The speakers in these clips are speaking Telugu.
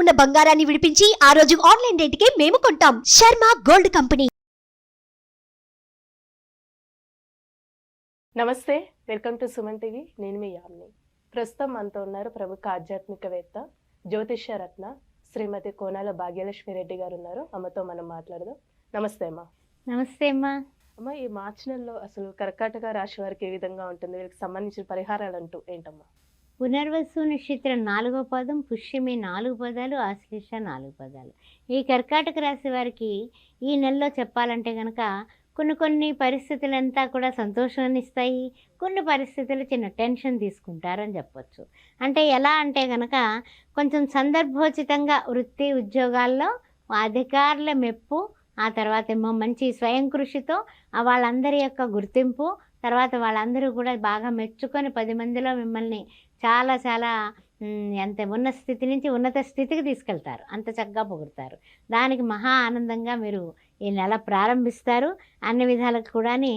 ఉన్న బంగారాన్ని విడిపించి ఆ రోజు ఆన్లైన్ రేటుకే మేము కొంటాం. Sharma gold company. నమస్తే వెల్కమ్ టు సుమన్ టీవీ. నేను మీ యామ్ని. ప్రస్తుతం మనతో ఉన్నారు ప్రముఖ ఆధ్యాత్మికవేత్త జ్యోతిష్య రత్న శ్రీమతి కోనాల భాగ్యలక్ష్మి రెడ్డి గారు ఉన్నారు. అమ్మతో మనం మాట్లాడదాం. నమస్తే అమ్మా. నమస్తే అమ్మా. అమ్మ ఈ మార్చి నెలలో అసలు కర్కాటక రాశి వారికి ఏ విధంగా ఉంటుంది? వీరికి సంబంధించిన పరిహారాలు అంటూ ఏంటమ్మా? పునర్వసు నక్షత్రం నాలుగో పదం పుష్యమి నాలుగు పదాలు ఆశ్లేష నాలుగు పదాలు. ఈ కర్కాటక రాశి వారికి ఈ నెలలో చెప్పాలంటే కనుక కొన్ని కొన్ని పరిస్థితులంతా కూడా సంతోషాన్ని ఇస్తాయి. కొన్ని పరిస్థితులు చిన్న టెన్షన్ తీసుకుంటారని చెప్పొచ్చు. అంటే ఎలా అంటే కనుక కొంచెం సందర్భోచితంగా వృత్తి ఉద్యోగాల్లో అధికారుల మెప్పు ఆ తర్వాత ఏమో మంచి స్వయం కృషితో వాళ్ళందరి యొక్క గుర్తింపు తర్వాత వాళ్ళందరూ కూడా బాగా మెచ్చుకొని పది మందిలో మిమ్మల్ని చాలా చాలా ఎంత ఉన్న స్థితి నుంచి ఉన్నత స్థితికి తీసుకెళ్తారు. అంత చక్కగా పొగుడతారు. దానికి మహా ఆనందంగా మీరు ఈ నెల ప్రారంభిస్తారు. అన్ని విధాలకు కూడాని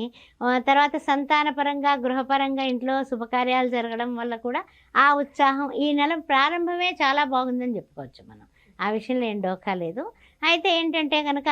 తర్వాత సంతానపరంగా గృహపరంగా ఇంట్లో శుభకార్యాలు జరగడం వల్ల కూడా ఆ ఉత్సాహం ఈ నెల ప్రారంభమే చాలా బాగుందని చెప్పుకోవచ్చు మనం. ఆ విషయంలో ఏం డోకా లేదు. అయితే ఏంటంటే కనుక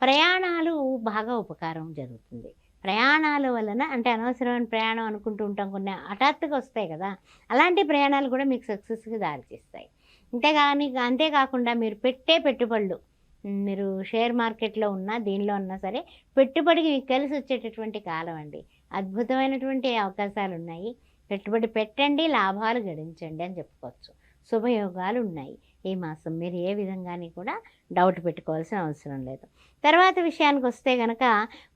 ప్రయాణాలు బాగా ఉపకారం జరుగుతుంది. ప్రయాణాల వలన అంటే అనవసరమైన ప్రయాణం అనుకుంటూ ఉంటాం. కొన్ని హఠాత్తుగా వస్తాయి కదా. అలాంటి ప్రయాణాలు కూడా మీకు సక్సెస్కి దారితీస్తాయి అంతేగాని అంతేకాకుండా మీరు పెట్టే పెట్టుబడులు మీరు షేర్ మార్కెట్లో ఉన్నా దీనిలో ఉన్నా సరే పెట్టుబడికి మీకు కలిసి వచ్చేటటువంటి కాలం అండి. అద్భుతమైనటువంటి అవకాశాలు ఉన్నాయి. పెట్టుబడి పెట్టండి లాభాలు గడించండి అని చెప్పుకోవచ్చు. శుభయోగాలు ఉన్నాయి. ఈ మాసం మీరు ఏ విధంగాని కూడా డౌట్ పెట్టుకోవాల్సిన అవసరం లేదు. తర్వాత విషయానికి వస్తే కనుక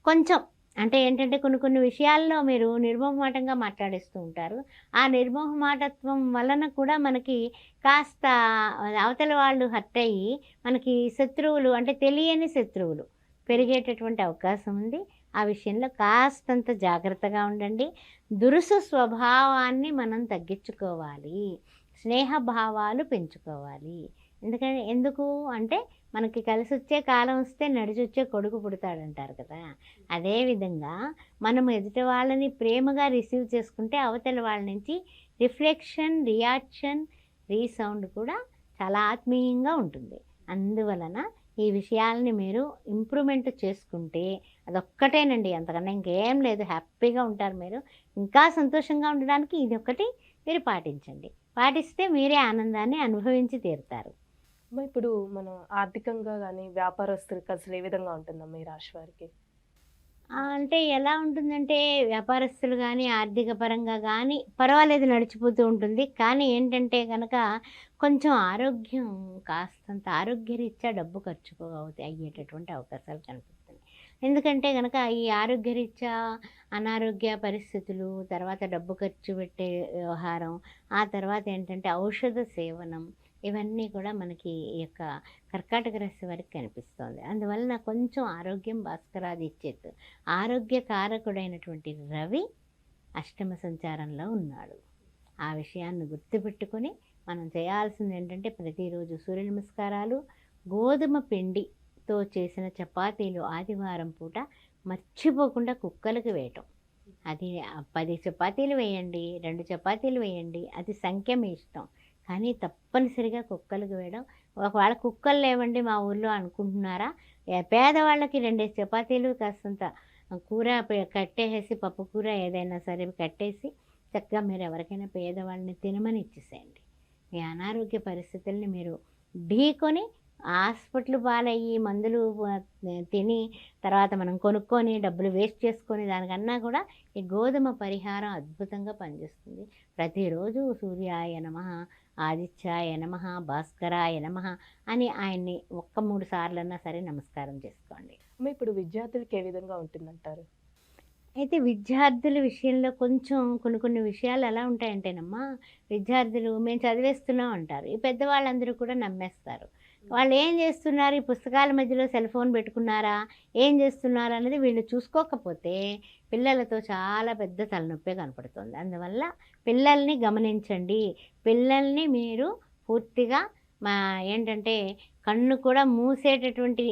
కొంచెం అంటే ఏంటంటే కొన్ని కొన్ని విషయాల్లో మీరు నిర్మోహమాటంగా మాట్లాడేస్తూ ఉంటారు. ఆ నిర్మోహమాటత్వం వలన కూడా మనకి కాస్త అవతల వాళ్ళు హర్ట్ అయ్యి మనకి శత్రువులు అంటే తెలియని శత్రువులు పెరిగేటటువంటి అవకాశం ఉంది. ఆ విషయంలో కాస్తంత జాగ్రత్తగా ఉండండి. దురుసు స్వభావాన్ని మనం తగ్గించుకోవాలి. స్నేహభావాలు పెంచుకోవాలి. ఎందుకంటే ఎందుకు? అంటే మనకి కలిసి వచ్చే కాలం వస్తే నడిచొచ్చే కొడుకు పుడతాడంటారు కదా. అదేవిధంగా మనం ఎదుటి వాళ్ళని ప్రేమగా రిసీవ్ చేసుకుంటే అవతల వాళ్ళ నుంచి రిఫ్లెక్షన్ రియాక్షన్ రీసౌండ్ కూడా చాలా ఆత్మీయంగా ఉంటుంది. అందువలన ఈ విషయాలని మీరు ఇంప్రూవ్మెంట్ చేసుకుంటే అదొక్కటేనండి. అంతకన్నా ఇంకేం లేదు. హ్యాపీగా ఉంటారు మీరు. ఇంకా సంతోషంగా ఉండడానికి ఇది ఒకటి మీరు పాటించండి. పాటిస్తే మీరే ఆనందాన్ని అనుభవించి తీరుతారు. అమ్మ ఇప్పుడు మనం ఆర్థికంగా కానీ వ్యాపారస్తులకి అసలు ఏ విధంగా ఉంటుందమ్మా ఈ రాశి వారికి? అంటే ఎలా ఉంటుందంటే వ్యాపారస్తులు కానీ ఆర్థిక పరంగా కానీ పర్వాలేదు నడిచిపోతూ ఉంటుంది. కానీ ఏంటంటే కనుక కొంచెం ఆరోగ్యం కాస్తంత ఆరోగ్యరీత్యా డబ్బు ఖర్చు అవుతాయి అయ్యేటటువంటి అవకాశాలు కనిపిస్తుంది ఎందుకంటే కనుక ఈ ఆరోగ్యరీత్యా అనారోగ్య పరిస్థితులు తర్వాత డబ్బు ఖర్చు పెట్టే వ్యవహారం ఆ తర్వాత ఏంటంటే ఔషధ సేవనం ఇవన్నీ కూడా మనకి ఈ యొక్క కర్కాటక రాశి వారికి కనిపిస్తోంది. అందువలన కొంచెం ఆరోగ్యం భాస్కరాదిత్యత్ ఆరోగ్య ఆరోగ్యకారకుడైనటువంటి రవి అష్టమ సంచారంలో ఉన్నాడు. ఆ విషయాన్ని గుర్తుపెట్టుకొని మనం చేయాల్సింది ఏంటంటే ప్రతిరోజు సూర్య నమస్కారాలు గోధుమ పిండితో చేసిన చపాతీలు ఆదివారం పూట మర్చిపోకుండా కుక్కలకు వేయటం. అది పది చపాతీలు వేయండి రెండు చపాతీలు వేయండి అది సంఖ్య మీ ఇష్టం. కానీ తప్పనిసరిగా కుక్కలకు వేయడం. ఒకవేళ కుక్కలు లేవండి మా ఊర్లో అనుకుంటున్నారా? పేదవాళ్ళకి రెండేసి చపాతీలు కాస్తంత కూర కట్టేసి పప్పు కూర ఏదైనా సరే కట్టేసి చక్కగా మీరు ఎవరికైనా పేదవాళ్ళని తినమని ఇచ్చేసేయండి. మీ అనారోగ్య పరిస్థితుల్ని మీరు ఢీకొని హాస్పిటల్ పాలయ్యి మందులు తిని తర్వాత మనం కొనుక్కొని డబ్బులు వేస్ట్ చేసుకొని దానికన్నా కూడా ఈ గోధుమ పరిహారం అద్భుతంగా పనిచేస్తుంది. ప్రతిరోజు సూర్యాయ నమ ఆదిత్యాయ నమ భాస్కరాయ నమ అని ఆయన్ని ఒక్క మూడు సార్లన్నా సరే నమస్కారం చేసుకోండి. అమ్మ ఇప్పుడు విద్యార్థులకి ఏ విధంగా ఉంటుందంటారు? అయితే విద్యార్థుల విషయంలో కొంచెం కొన్ని కొన్ని విషయాలు ఎలా ఉంటాయంటేనమ్మా విద్యార్థులు మేము చదివేస్తున్నాం అంటారు. ఈ పెద్దవాళ్ళందరూ కూడా నమ్మేస్తారు. వాళ్ళు ఏం చేస్తున్నారు? ఈ పుస్తకాల మధ్యలో సెల్ ఫోన్ పెట్టుకున్నారా? ఏం చేస్తున్నారు? అనేది వీళ్ళు చూసుకోకపోతే పిల్లలతో చాలా పెద్ద తలనొప్పి కనపడుతుంది. అందువల్ల పిల్లల్ని గమనించండి. పిల్లల్ని మీరు పూర్తిగా మా ఏంటంటే కన్ను కూడా మూసేటటువంటి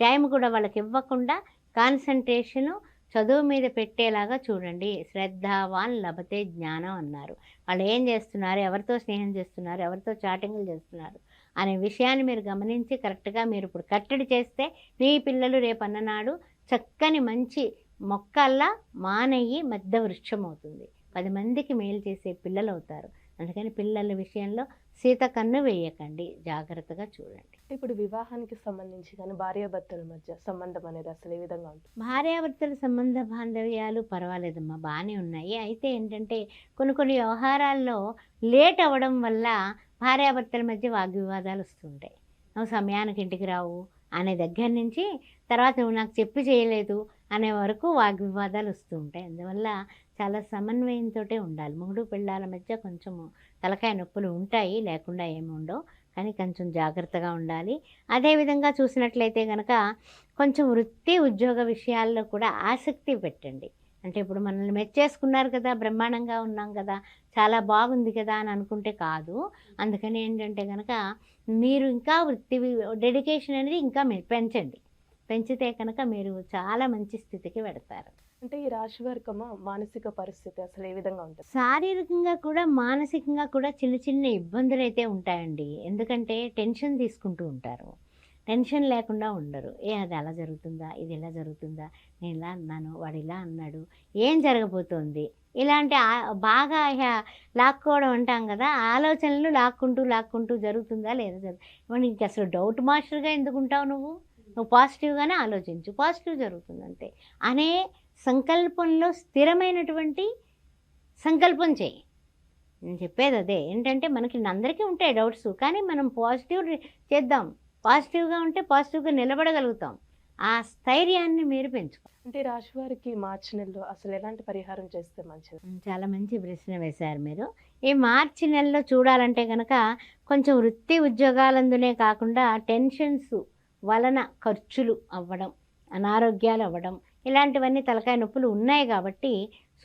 టైం కూడా వాళ్ళకి ఇవ్వకుండా కాన్సన్ట్రేషను చదువు మీద పెట్టేలాగా చూడండి. శ్రద్ధావాన్ లభతే జ్ఞానం అన్నారు. వాళ్ళు ఏం చేస్తున్నారు? ఎవరితో స్నేహం చేస్తున్నారు? ఎవరితో చాటింగ్లు చేస్తున్నారు? అనే విషయాన్ని మీరు గమనించి కరెక్ట్గా మీరు ఇప్పుడు కట్టడి చేస్తే మీ పిల్లలు రేపు అన్ననాడు చక్కని మంచి మొక్కల్లా మానయ్యి మధ్య వృక్షం అవుతుంది పది మందికి మేలు చేసే పిల్లలు అవుతారు అందుకని పిల్లల విషయంలో సీత కన్ను వేయకండి. జాగ్రత్తగా చూడండి. ఇప్పుడు వివాహానికి సంబంధించి కానీ భార్యాభర్తల మధ్య సంబంధం అనేది అసలు ఏ విధంగా ఉంటుంది? భార్యాభర్తల సంబంధ బాంధవ్యాలు పర్వాలేదమ్మా బాగానే ఉన్నాయి. అయితే ఏంటంటే కొన్ని కొన్ని వ్యవహారాల్లో లేట్ అవ్వడం వల్ల భార్యాభర్తల మధ్య వాగ్వివాదాలు వస్తుంటాయి. నువ్వు సమయానికి ఇంటికి రావు అనే దగ్గర నుంచి తర్వాత నువ్వు నాకు చెప్పి చేయలేదు అనే వరకు వాగ్వివాదాలు వస్తూ ఉంటాయి అందువల్ల చాలా సమన్వయంతో ఉండాలి. మూడు పిల్లల మధ్య కొంచెము తలకాయ నొప్పులు ఉంటాయి లేకుండా ఏమి ఉండవు. కానీ కొంచెం జాగ్రత్తగా ఉండాలి. అదేవిధంగా చూసినట్లయితే కనుక కొంచెం వృత్తి ఉద్యోగ విషయాల్లో కూడా ఆసక్తి పెట్టండి. అంటే ఇప్పుడు మనల్ని మెచ్చేసుకున్నారు కదా బ్రహ్మాండంగా ఉన్నాం కదా చాలా బాగుంది కదా అని అనుకుంటే కాదు. అందుకని ఏంటంటే కనుక మీరు ఇంకా వృత్తి డెడికేషన్ అనేది ఇంకా మీరు పెంచండి. పెంచితే కనుక మీరు చాలా మంచి స్థితికి పెడతారు. అంటే ఈ రాశి వర్గమా మానసిక పరిస్థితి అసలు ఏ విధంగా ఉంటుంది? శారీరకంగా కూడా మానసికంగా కూడా చిన్న చిన్న ఇబ్బందులు అయితే ఉంటాయండి. ఎందుకంటే టెన్షన్ తీసుకుంటూ ఉంటారు. టెన్షన్ లేకుండా ఉండరు. ఏ అది అలా జరుగుతుందా? ఇది ఇలా జరుగుతుందా? నేను ఇలా అన్నాను వాడు ఇలా అన్నాడు ఏం జరగబోతోంది? ఇలాంటి బాగా హ్యా లాక్కోవడం అంటాం కదా ఆలోచనలు లాక్కుంటూ లాక్కుంటూ జరుగుతుందా? లేదా జరుగుతుంది ఇంక అసలు డౌట్ మాస్టర్గా ఎందుకు ఉంటావు నువ్వు? నువ్వు పాజిటివ్గానే ఆలోచించు పాజిటివ్ జరుగుతుంది అంతే. అనే సంకల్పంలో స్థిరమైనటువంటి సంకల్పం చేయి. నేను చెప్పేది అదే ఏంటంటే మనకి అందరికీ ఉంటాయి డౌట్స్ కానీ మనం పాజిటివ్ చేద్దాం. పాజిటివ్గా ఉంటే పాజిటివ్గా నిలబడగలుగుతాం. ఆ స్థైర్యాన్ని మీరు పెంచుకో. అంటే ఈ రాశి వారికి మార్చి నెలలో అసలు ఎలాంటి పరిహారం చేస్తే మంచిది? చాలా మంచి ప్రశ్న వేశారు మీరు. ఈ మార్చి నెలలో చూడాలంటే కనుక కొంచెం వృత్తి ఉద్యోగాలందునే కాకుండా టెన్షన్స్ వలన ఖర్చులు అవ్వడం అనారోగ్యాలు అవ్వడం ఇలాంటివన్నీ తలకాయ నొప్పులు ఉన్నాయి కాబట్టి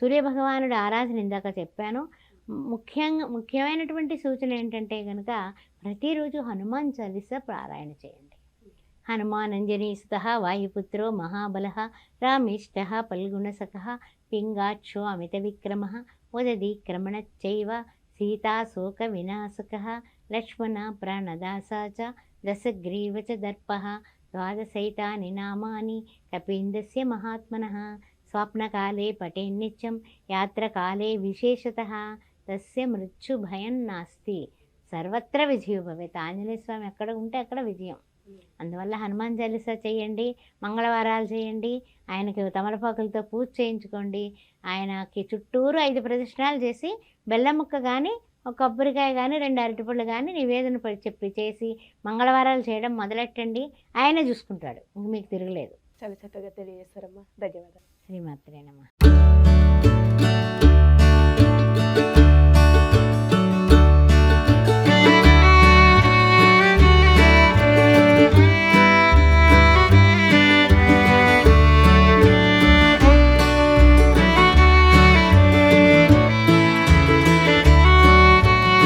సూర్యభగవానుడు ఆరాధన ఇందాక చెప్పాను. ముఖ్యంగా ముఖ్యమైనటువంటి సూచన ఏంటంటే కనుక ప్రతిరోజు హనుమాన్ చాలీస పారాయణ చేయండి. హనుమాన్ అంజనీసుత వాయుపుత్రో మహాబల రామిష్ట పల్గుణసఖ పింగాక్షో అమిత విక్రమ ఉదది క్రమణచ్చైవ సీతాశోక వినాశక లక్ష్మణ ప్రాణదాసా చ దశగ్రీవ చ దర్ప ద్వాదశైతాని నామాని కపీందస్య మహాత్మన స్వప్నకాలే పఠేన్నిత్యం యాత్రకాలే విశేషత తస్య మృత్యుభయం నాస్తి సర్వత్ర విజయం భవేత్ ఆంజనేయ స్వామి ఎక్కడ ఉంటే అక్కడ విజయం। అందువల్ల హనుమాన్ చాలీసా చేయండి మంగళవారాలు చేయండి ఆయనకి తమలపాకులతో పూజ చేయించుకోండి ఆయనకి చుట్టూరు ఐదు ప్రదక్షిణాలు చేసి బెల్లం ముక్క కానీ ఒక కొబ్బరికాయ కానీ రెండు అరటిపళ్ళు కానీ నివేదన పడి చెప్పి చేసి మంగళవారాలు చేయడం మొదలెట్టండి. ఆయన చూసుకుంటాడు. ఇంక మీకు తిరగలేదు. చాలా చక్కగా తెలియజేస్తారమ్మా ధన్యవాదాలు. శ్రీమాత్రేనమ్మ